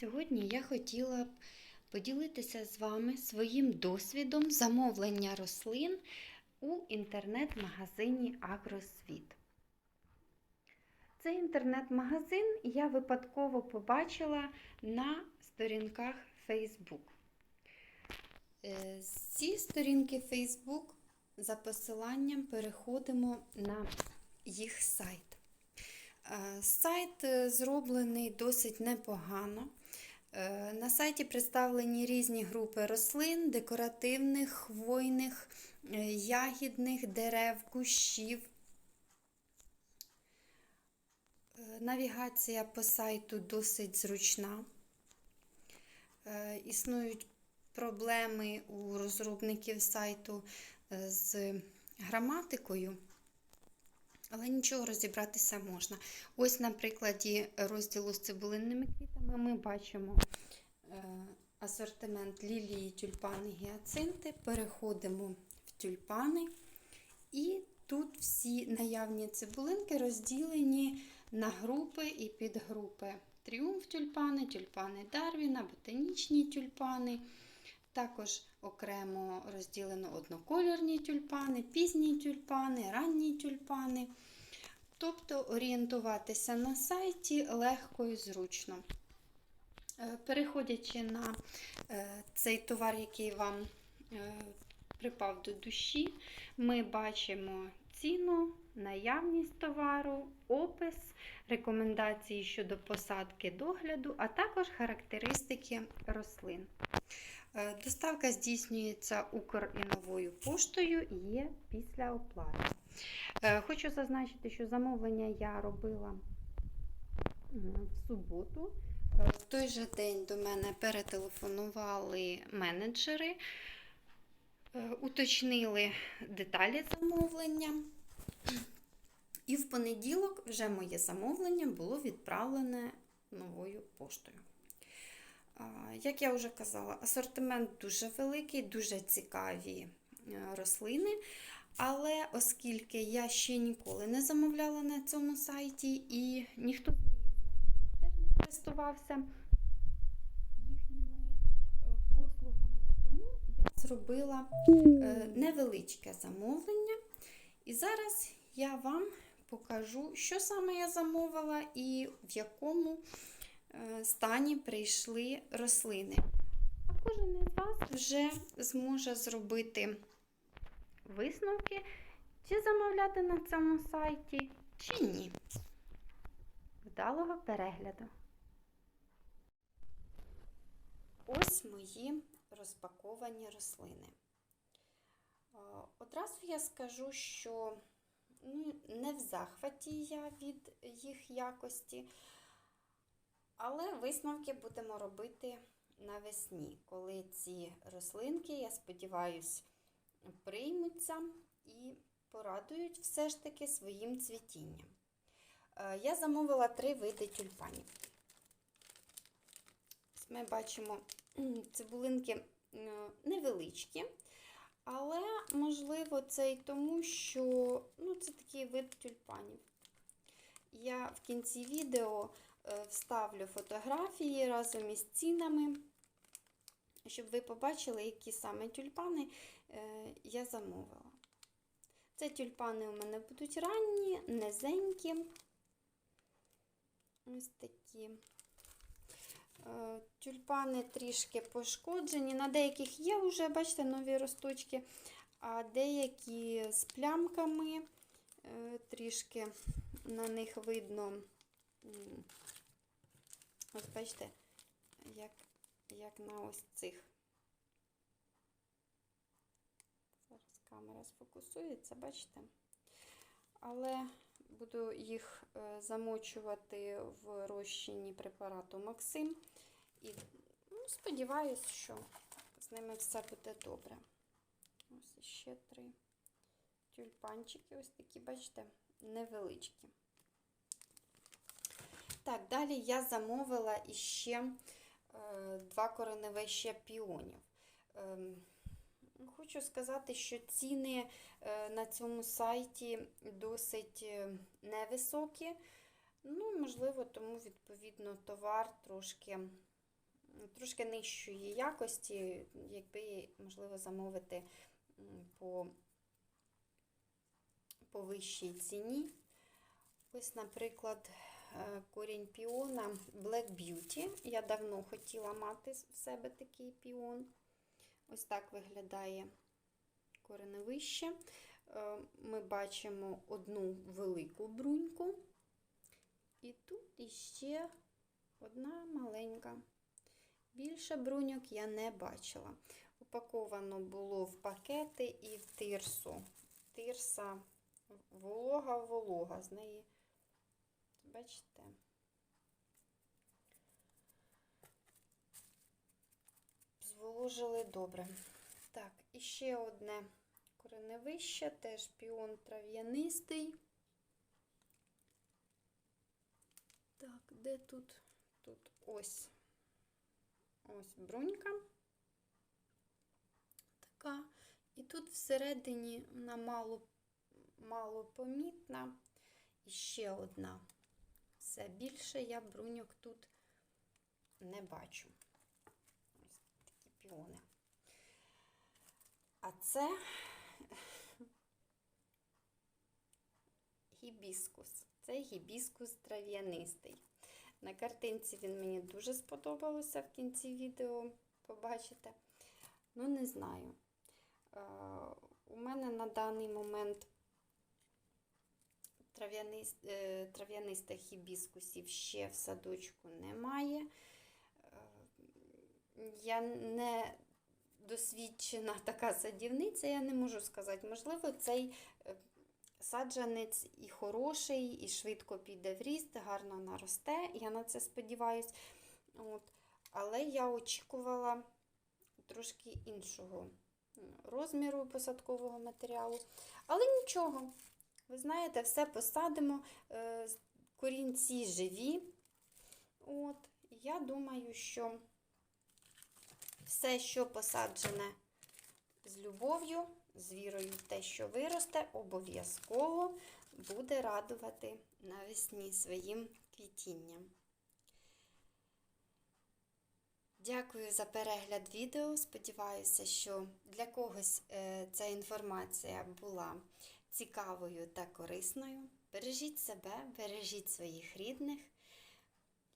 Сьогодні я хотіла б поділитися з вами своїм досвідом замовлення рослин у інтернет-магазині Агросвіт. Цей інтернет-магазин я випадково побачила на сторінках Facebook. Е, З цієї сторінки Facebook за посиланням переходимо на їх сайт. Е, Сайт е, зроблений досить непогано. Е, На сайті представлені різні групи рослин, декоративних, хвойних, е, ягідних дерев, кущів. Е, Навігація по сайту досить зручна. Існують проблеми у розробників сайту з граматикою. Але нічого розібратися можна. Ось на прикладі розділу з цибулинними квітами ми бачимо е, асортимент лілії, тюльпани, гіацинти. Переходимо в тюльпани. І тут всі наявні цибулинки розділені на групи і підгрупи. Тріумф тюльпани, тюльпани Дарвіна, ботанічні тюльпани. Також окремо розділено однокольорні тюльпани, пізні тюльпани, ранні тюльпани. Тобто орієнтуватися на сайті легко і зручно. Е, Переходячи на е, цей товар, який вам е, припав до душі, ми бачимо ціну, наявність товару, опис, рекомендації щодо посадки догляду, а також характеристики рослин. Е, Доставка здійснюється Укр поштою є після оплати. Е, Хочу зазначити, що замовлення я робила в суботу. Е, В той же день до мене перетелефонували менеджери, уточнили деталі замовлення. І в понеділок вже моє замовлення було відправлене новою поштою. Як я вже казала, асортимент дуже великий, дуже цікаві е, рослини. Але оскільки я ще ніколи не замовляла на цьому сайті і ніхто теж не користувався їхніми е, послугами, тому я зробила е, невеличке замовлення. І зараз я вам покажу, що саме я замовила і в якому е, стані прийшли рослини. А кожен із вас вже зможе зробити висновки, чи замовляти на цьому сайті, чи ні. Вдалого перегляду. Ось мої розпаковані рослини. Е, Одразу я скажу, що ну, не в захваті я від їх якості, але висновки будемо робити навесні, коли ці рослинки, я сподіваюся, приймуться і порадують все ж таки своїм цвітінням. Е, Я замовила три види тюльпанів. Ми бачимо цибулинки е, невеличкі, але, можливо, це і тому, що ну, це такий вид тюльпанів. Я в кінці відео е, вставлю фотографії разом із цінами, щоб ви побачили, які саме тюльпани е, я замовила. Це тюльпани у мене будуть ранні, низенькі. Ось такі. Е, Тюльпани трішки пошкоджені. На деяких є вже, бачите, нові росточки, а деякі з плямками. Е, Трішки на них видно, ось бачите, як, як на ось цих. Зараз камера сфокусується, бачите? Але буду їх е, замочувати в розчині препарату Максим. І ну, сподіваюся, що з ними все буде добре. Ось ще три тюльпанчики, ось такі, бачите, невеличкі. Так, далі я замовила іще е, два кореневища піонів. Ем, Хочу сказати, що ціни е, на цьому сайті досить е, невисокі. Ну, можливо, тому, відповідно, товар трошки трошки нижчої якості, якби, можливо, замовити по, по вищій ціні. Ось, наприклад, е, корінь піона Black Beauty. Я давно хотіла мати в себе такий піон. Ось так виглядає кореневище. Е, Ми бачимо одну велику бруньку. І тут іще одна маленька. Більше бруньок я не бачила. Упаковано було в пакети і в тирсу. Тирса волога-волога. З неї, бачите, зволожили добре. Так, і ще одне кореневище, теж піон трав'янистий. Так, де тут? Тут ось. Ось брунька. Така. І тут всередині вона мало, мало помітна. І ще одна. Все більше я бруньок тут не бачу. Ось такі піони. А це гібіскус. Це гібіскус трав'янистий. На картинці він мені дуже сподобався в кінці відео, побачите. Ну, не знаю. Е, У мене на даний момент е, трав'янистих гібіскусів ще в садочку немає. Е, Я не досвідчена така садівниця, я не можу сказати. Можливо, цей е, саджанець і хороший, і швидко піде в ріст, гарно наросте. Я на це сподіваюся. От. Але я очікувала трошки іншого розміру посадкового матеріалу. Але нічого, ви знаєте, все посадимо, е, корінці живі. От. Я думаю, що все, що посаджене з любов'ю, з вірою в те, що виросте, обов'язково буде радувати навесні своїм квітінням. Дякую за перегляд відео. Сподіваюся, що для когось е, ця інформація була цікавою та корисною. Бережіть себе, бережіть своїх рідних.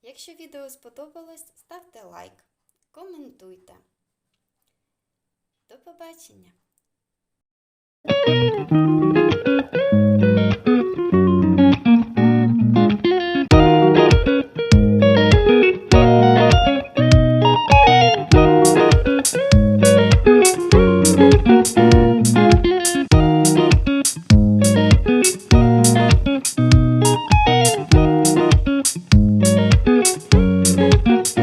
Якщо відео сподобалось, ставте лайк, коментуйте. До побачення! Thank you.